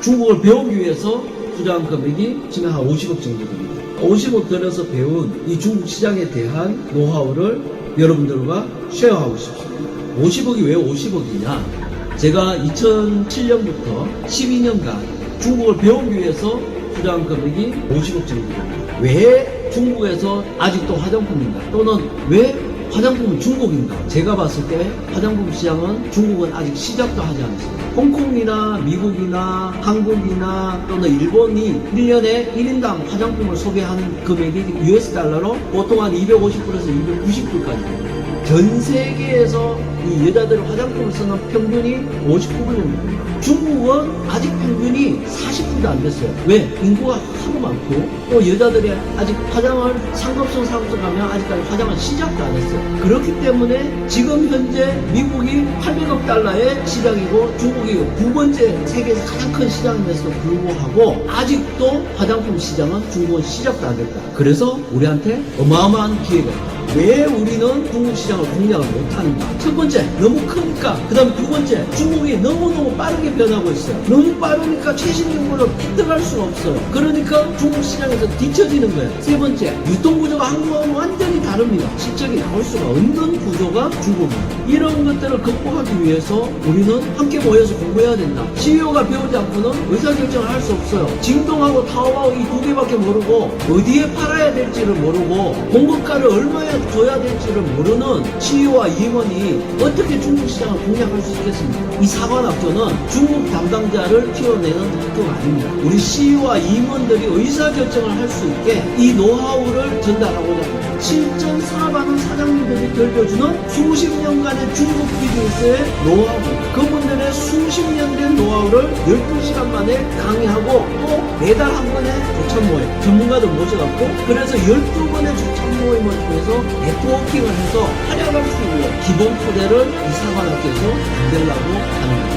중국을 배우기 위해서 투자한 금액이 지금 한 50억 정도 됩니다. 50억 들여서 배운 이 중국 시장에 대한 노하우를 여러분들과 쉐어하고 싶습니다. 50억이 왜 50억이냐? 제가 2007년부터 12년간 중국을 배우기 위해서 투자한 금액이 50억 정도 됩니다. 왜 중국에서 아직도 화장품인가? 또는 왜 화장품은 중국인가? 제가 봤을 때 화장품 시장은 중국은 아직 시작도 하지 않았습니다. 홍콩이나 미국이나 한국이나 또는 일본이 1년에 1인당 화장품을 소비하는 금액이 US 달러로 보통 한 250불에서 290불까지 됩니다. 전 세계에서 이 여자들 화장품을 쓰는 평균이 59불 정도 됩니다. 중국은 아직 평균이 40불도 안 됐어요. 왜? 인구가 하도 많고 또 여자들이 아직 화장을 상급성 사업소 가면 아직까지 화장을 시작도 안 했어요. 그렇기 때문에 지금 현재 미국이 800억 달러의 시장이고 중국이 두 번째 세계에서 가장 큰 시장임에도 불구하고 아직도 화장품 시장은 중국은 시작도 안 됐다. 그래서 우리한테 어마어마한 기회가 있다. 왜 우리는 중국 시장을 공략을 못하는가? 첫 번째, 너무 크니까. 그 다음에 두 번째, 중국이 너무너무 빠르게 변하고 있어요. 너무 빠르니까 최신 정보를 획득할 수가 없어요. 그러니까 중국 시장에서 뒤처지는 거예요. 세 번째, 유통구조가 한국하고 완전히 다릅니다. 실적이 나올 수가 없는 구조가 중국입니다. 이런 것들을 극복하기 위해서 우리는 함께 모여서 공부해야 된다. CEO가 배우지 않고는 의사결정을 할 수 없어요. 징동하고 타오바오 이 두 개밖에 모르고 어디에 팔아야 될지를 모르고 공급가를 얼마에 줘야 될지를 모르는 CEO와 임원이 어떻게 중국 시장을 공략할 수 있겠습니까? 이 사관학교는 중국 담당자를 키워내는 학교가 아닙니다. 우리 CEO와 임원들이 의사결정을 할 수 있게 이 노하우를 전달하고자 합니다. 실전 사업하는 사장님들이 들려주는 수십 년간의 중국 비즈니스의 노하우, 그분들의 수십 년 된 노하우를 12시간 만에 강의하고 또 매달 한 번의 조찬 모임, 전문가들 모셔갖고 그래서 12번의 조찬 모임을 통해서 네트워킹을 해서 활약할 수 있는 기본 토대를 이 사관학교에서 만들려고 겁니다.